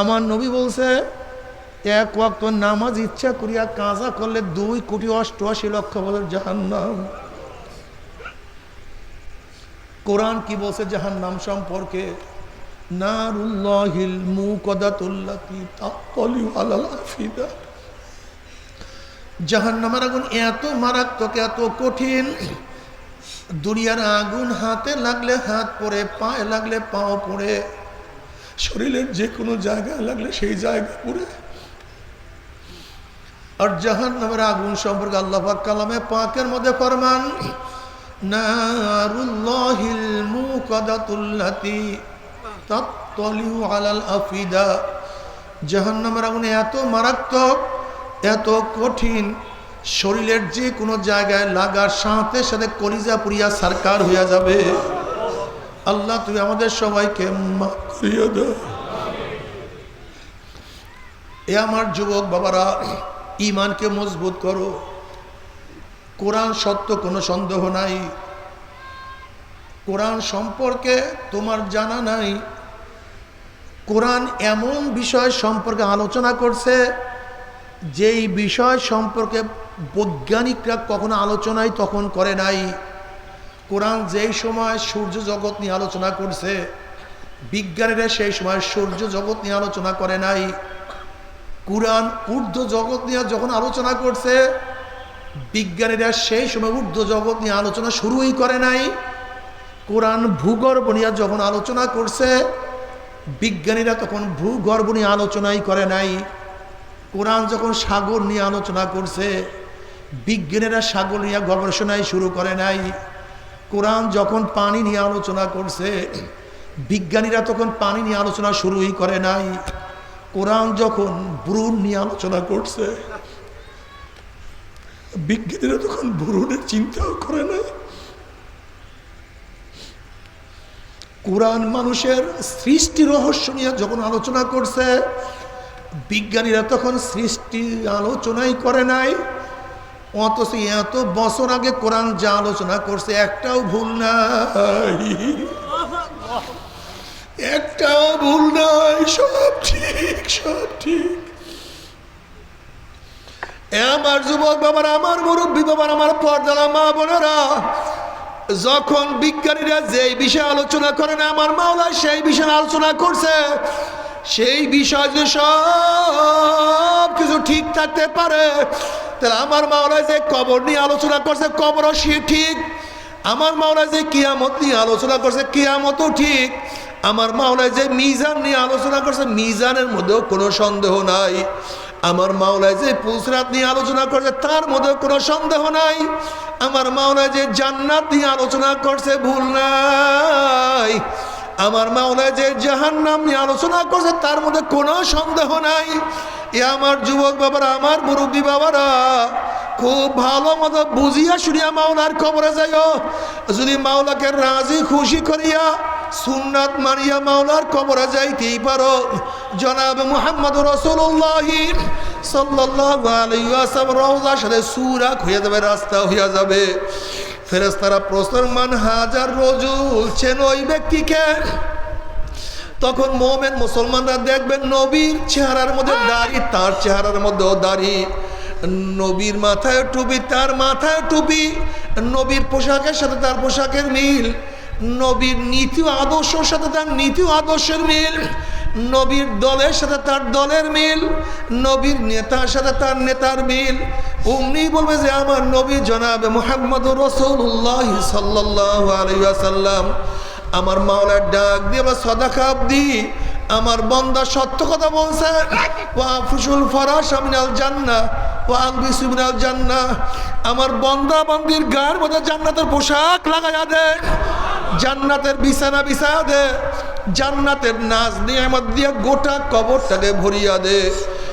আমার নবী বলছে, এক ওয়াক্ত নামাজ ইচ্ছা করিয়া কাজা করলে দুই কোটি অষ্টআশি লক্ষ বছর জাহান্নাম। কোরআন কি বলছে জাহান্নাম সম্পর্কে? নারুল্লাহিল মুকদাতুল্লাতি তাত্তালিউ আলাল আফিদা। জাহান্নামের আগুন এত মারাত্মক, এত কঠিন, দুনিয়ার আগুন হাতে লাগলে হাত পড়ে পায়ে লাগলে পাও পড়ে শরীরের যে কোনো জায়গায় লাগলে সেই জায়গা পড়ে। আর জাহান নামের আগুন সম্পর্কে আল্লাহ পাক কালামে পাকের মধ্যে ফরমান, নারুল্লাহিল মুকাদাতুল্লাতি তাত্তালিউ আলাল আফিদা। জাহান্নামের আগুন এত মারাত্মক, এত কঠিন, শরীরের যে কোনো জায়গায় লাগার সাথে সাথে কলিজা পুরিয়া সারকার হইয়া যাবে। আল্লাহ, তুমি আমাদের সবাইকে এ আমার যুবক বাবারা ইমানকে মজবুত করো। কোরআন সত্য, কোনো সন্দেহ নাই। কোরআন সম্পর্কে তোমার জানা নাই। কোরআন এমন বিষয় সম্পর্কে আলোচনা করছে, যেই বিষয় সম্পর্কে বৈজ্ঞানিকরা কখনো আলোচনাই তখন করে নাই। কোরআন যেই সময় সূর্য জগৎ নিয়ে আলোচনা করছে, বিজ্ঞানীরা সেই সময় সূর্য জগৎ নিয়ে আলোচনা করে নাই। কোরআন ঊর্ধ্ব জগৎ নিয়ে যখন আলোচনা করছে, বিজ্ঞানীরা সেই সময় ঊর্ধ্ব জগৎ নিয়ে আলোচনা শুরুই করে নাই। কোরআন ভূগর্ভ নিয়ে যখন আলোচনা করছে, বিজ্ঞানীরা তখন ভূগর্ভ নিয়ে আলোচনাই করে নাই। কোরআন যখন সাগর নিয়ে আলোচনা করছে, বিজ্ঞানীরা সাগর নিয়ে গবেষণাই শুরু করে নাই। কোরআন যখন পানি নিয়ে আলোচনা করছে, বিজ্ঞানীরা তখন পানি নিয়ে আলোচনা শুরুই করে নাই। কোরআন যখন ব্রুন নিয়ে আলোচনা করছে, বিজ্ঞানীরা তখন ব্রুনের চিন্তাও করে নাই। কোরআন মানুষের সৃষ্টি রহস্য নিয়ে যখন আলোচনা করছে, বিজ্ঞানীরা তখন সৃষ্টি আলোচনাই করে নাই। অথচ এত বছর আগে কোরআন যা আলোচনা করছে, একটাও ভুল নাই। একটাও ভুল নাই, সব ঠিক সব ঠিক। আমার যুবক বাবার, আমার মুরব্বী বাবার, আমার পর্দালা মা বোনেরা, যখন বিজ্ঞানীরা যেই বিষয়ে আলোচনা করে না, আমার মাওলা সেই বিষয়ে আলোচনা করছে সেই বিষয় যে সব কিছু ঠিক থাকতে পারে। তাহলে আমার মাওলা যে কবর নিয়ে আলোচনা করছে, কবরও সে ঠিক। আমার মাওলা যে কিয়ামত নিয়ে আলোচনা করছে, কিয়ামতও ঠিক। আমার মাওলা যে মিজান নিয়ে আলোচনা করছে, মিজানের মধ্যেও কোনো সন্দেহ নাই। আমার মাওলায় যে পুসরাত নিয়ে আলোচনা করছে, তার মধ্যে কোনো সন্দেহ নাই। আমার মাওলায় যে জান্নাত নিয়ে আলোচনা করছে, ভুল নাই। আমার মাওলায় যে জাহান্নাম নিয়ে আলোচনা করছে, তার মধ্যে কোনো সন্দেহ নাই। এ আমার যুবক বাবারা, আমার মুরব্বী বাবারা, খুব ভালো মতো বুঝিয়া শুনিয়া মাওলার খবরে যাইও। যদি মাওলাকে রাজি খুশি করিয়া সুন্নাত মারিয়া মাওলার কবরে যাইতেই পারো। জনাব মুহাম্মদ রসুল্লাহ ওয়াসাল্লাম রওজার সাথে সুরাক হয়ে যাবে, রাস্তা হইয়া যাবে। ফেরেশতারা প্রশ্ন মান হাজার রজুল চেন ওই ব্যক্তিকে। তখন মোমেন মুসলমানরা দেখবেন নবীর চেহারার মধ্যে দাড়ি, তার চেহারার মধ্যেও দাড়ি। নবীর মাথায় টুপি, তার মাথায় টুপি। নবীর পোশাকের সাথে তার পোশাকের মিল। নবীর নীতি আদর্শের সাথে তার নীতি আদর্শের মিল। নবীর দলের সাথে তার দলের মিল, নবীর নেতার সাথে তার নেতার মিল। অমনি বলবে যে, আমার নবী জনাবে মোহাম্মদ রসুল্লাহ সাল্লাহ আলাইসাল্লাম আমার মাওলার ডাক দিয়ে বা সদাকাপ দি আমার বন্দা সত্য কথা বলছে। ওয়া ফুসুল ফরাস আমিনাল জান্না ও আলবিস মিনাল জান্না আমার বন্দা বন্দির গার মধ্যে জান্নাতের পোশাক লাগাইয়া দে, জান্নাতের বিছানা বিছায়া দে। জান্নাতের নাচ নিয়ামত দিয়ে গোটা কবরটাকে ভরিয়া দে।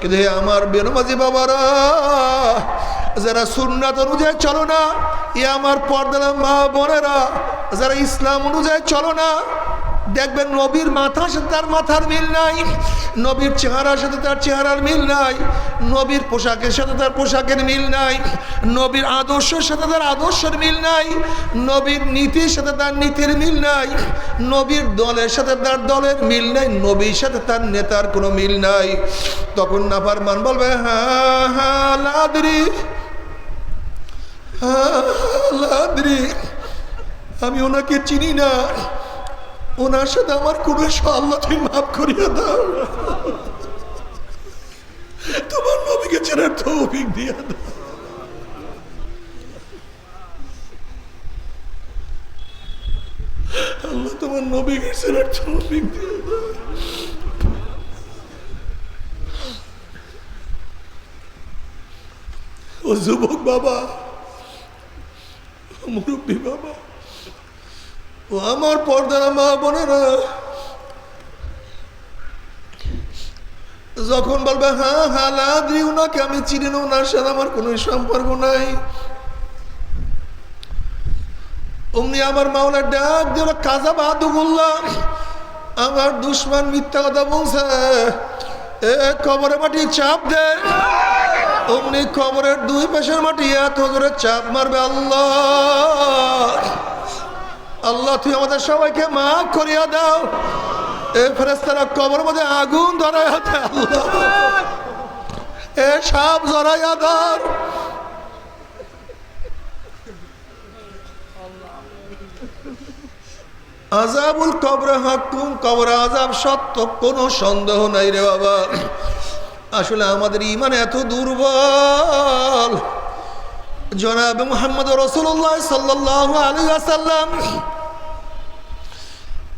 কিন্তু হে আমার বেনমাজি বাবারা, যারা সুন্নাত অনুযায়ী চলো না, এ আমার পর্দালা মা বোনেরা, যারা ইসলাম অনুযায়ী চলো না দেখবেন নবীর মাথা সাথে তার মাথার মিল নাই, নবীর চেহারার সাথে তার চেহারার মিল নাই, নবীর পোশাকের সাথে তার পোশাকের মিল নাই, নবীর আদর্শের সাথে তার আদর্শের মিল নাই, নবীর নীতির সাথে তার নীতির মিল নাই, নবীর দলের সাথে তার দলের মিল নাই, নবীর সাথে তার নেতার কোনো মিল নাই। তখন নাফার মান বলবে হ্যাঁ আমি ওনাকে চিনি না। ওনার সাথে আমার কোনো আল্লাহ মাফ করিয়া দাও। তোমার নবীকে চেনার তৌফিক দিয়া দাও। আল্লাহ তোমার নবীকে চেনার তৌফিক দিয়া দাও। ও যুবক বাবা মুরব্বী বাবা ও আমার পর্দার মা বোনেরা, যখন বলবে হ্যাঁ হ্যাঁ লাদ্রি ওনাকে আমি চিনি না ওনার সাথে আমার কোনো সম্পর্ক নাই। অমনি আমার মাওলার ডাক দিয়ে ওরা কাজা বাহাদু বললাম আমার দুশ্মন মিথ্যা কথা বলছে। এ কবরে মাটি চাপ দে। অমনি কবরের দুই পাশের মাটি এত জোরে চাপ মারবে আল্লাহ। আল্লাহ তুই আমাদের সবাইকে মাফ করিয়া দাও। এ ফেরেস্তারা কবর মধ্যে আগুন ধরাইয়া দে আল্লাহ। এ সাপ জড়াইয়া ধর আজাবুল কবর হাকুম কবর আজাব সত্য, কোনো সন্দেহ নাই রে বাবা। আসলে আমাদের ইমান এত দুর্বল। জনাব মোহাম্মদ রসুল্লাহ সাল্লাহ আলী আসাল্লাম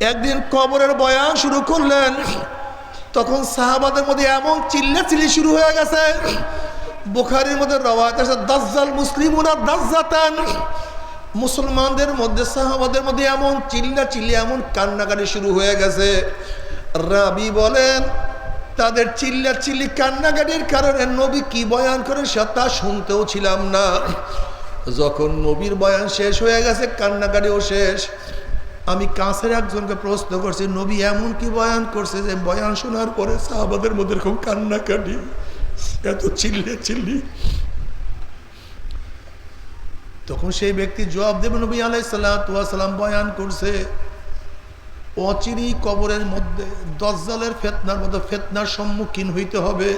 একদিন কবরের বয়ান শুরু করলেন। তখন সাহাবাদের মধ্যে এমন চিল্লা চিল্লি শুরু হয়ে গেছে। বুখারির মধ্যে রওয়াত আছে, দাজ্জাল মুসলিম ওনার দাজ্জাতান। মুসলমানদের মধ্যে, সাহাবাদের মধ্যে এমন চিল্লা চিল্লি এমন কান্নাকাটি শুরু হয়ে গেছে। রাবি বলেন, তাদের চিল্লা চিল্লি কান্নাকাটির কারণে নবী কি বয়ান করে সে তা শুনতেও ছিলাম না। যখন নবীর বয়ান শেষ হয়ে গেছে, কান্নাকাটিও শেষ। আমি কাছের একজনকে প্রশ্ন করছি, নবী, এমন কি বয়ান করছে যে বয়ান শোনার পরে সাহাবাদের মধ্যে খুব কান্নাকাটি, এত চিল্লে চিল্লি? তখন সেই ব্যক্তি জবাব দেবে, নবী আলাইসাল্লাম বয়ান করছে অচিরি কবরের মধ্যে, দজ্জালের ফেতনার মধ্যে ফেতনার সম্মুখীন হইতে হবে।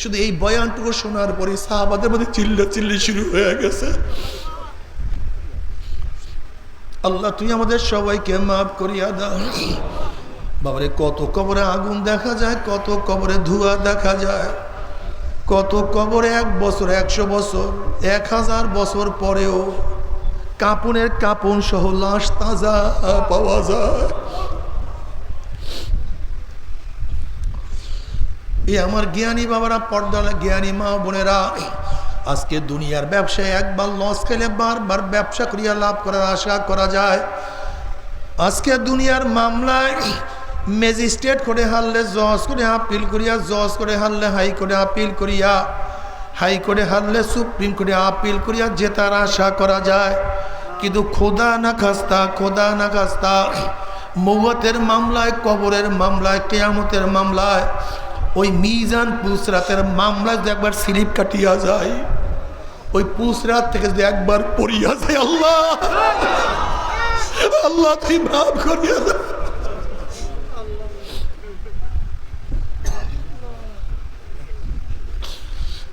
শুধু এই বয়ানটুকু শোনার পরে সাহাবাদের মধ্যে চিল্লা চিল্লি শুরু হয়ে গেছে। আল্লাহ, তুই আমাদের সবাইকে মাফ করিয়া দাও। বাবারে, কত কবরে আগুন দেখা যায়, কত কবরে ধোঁয়া দেখা যায়। কত কবরে এক বছর, একশো বছর, এক হাজার বছর পরেও কাপনের কাপন সহ লাশ তাজা পাওয়া যায়। এই আমার জ্ঞানী বাবারা পর্দালা জ্ঞানী মা বোনেরা আজকে দুনিয়ার ব্যবসায় একবার লস খেলে বারবার ব্যবসা করিয়া লাভ করার আশা করা যায়। আজকে দুনিয়ার মামলায় ম্যাজিস্ট্রেট করে হারলে জজ করে আপিল করিয়া, জজ করে হারলে হাই করে আপিল করিয়া হাই করে হারলে সুপ্রিম কোর্টে আপিল করিয়া জেতার আশা করা যায়। কিন্তু খোদা না খাস্তা, খোদা না খাস্তা মৌয়াতের মামলায়, কবরের মামলায়, কেয়ামতের মামলায়, ওই মিজান পুসরাতের মামলায় একবার স্লিপ কাটিয়া যায়। ওই পুসরাত থেকে যদি একবার পড়িয়া যায়, আল্লাহ! আল্লাহ তুই মাফ করিয়া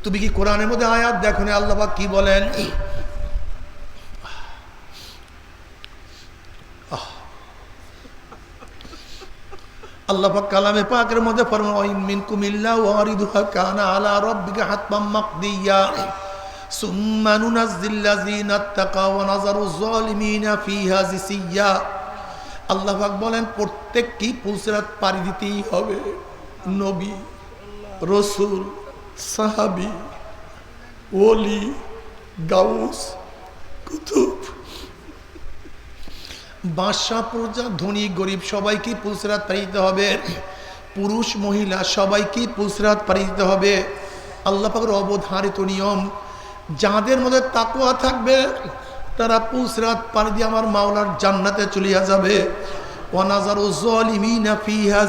তুমি কি কোরআনের মধ্যে আয়াত দেখো না? আল্লাহ কি বলেন? আল্লাহ কালামে পাকের মধ্যে ফরমান মিন কুমিল্লা ওয়ারিদুহা কানা আলা রাব্বিকা হাতমাম মাকদিয়া। সুম্মা নুনাজ্জিল্লাযিনা তাকাও ওয়া নাযারু যালিমিনা ফিহা জিসিয়া আল্লাহ পাক বলেন, প্রত্যেকটি পুলসিরাত পাড়ি দিতেই হবে। নবী, রসুল, সাহাবি, ওলি, গাউস, কুতুব। বাদশাহ, প্রজা, ধনী, গরিব সবাইকে পুলসরাত পাড়ি দিতে হবে। পুরুষ, মহিলা সবাইকে পুলসরাত পাড়ি দিতে হবে। আল্লাহ পাকের অবধারিত নিয়ম যাদের মধ্যে তাকুয়া থাকবে, তারা পুসরাত পানি দিয়ে আমার মাওলার জান্নাতে চলিয়া যাবে। ফিহা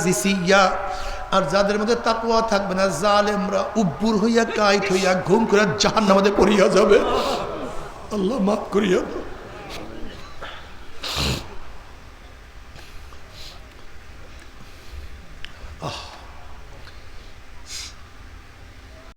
আর যাদের মধ্যে তাকুয়া থাকবে না, জালেমরা উব্বুর হইয়া, কাইট হইয়া, ঘুম করে জাহান্ন নামাতে পড়িয়া যাবে। আল্লাহ মাফ করিয়া।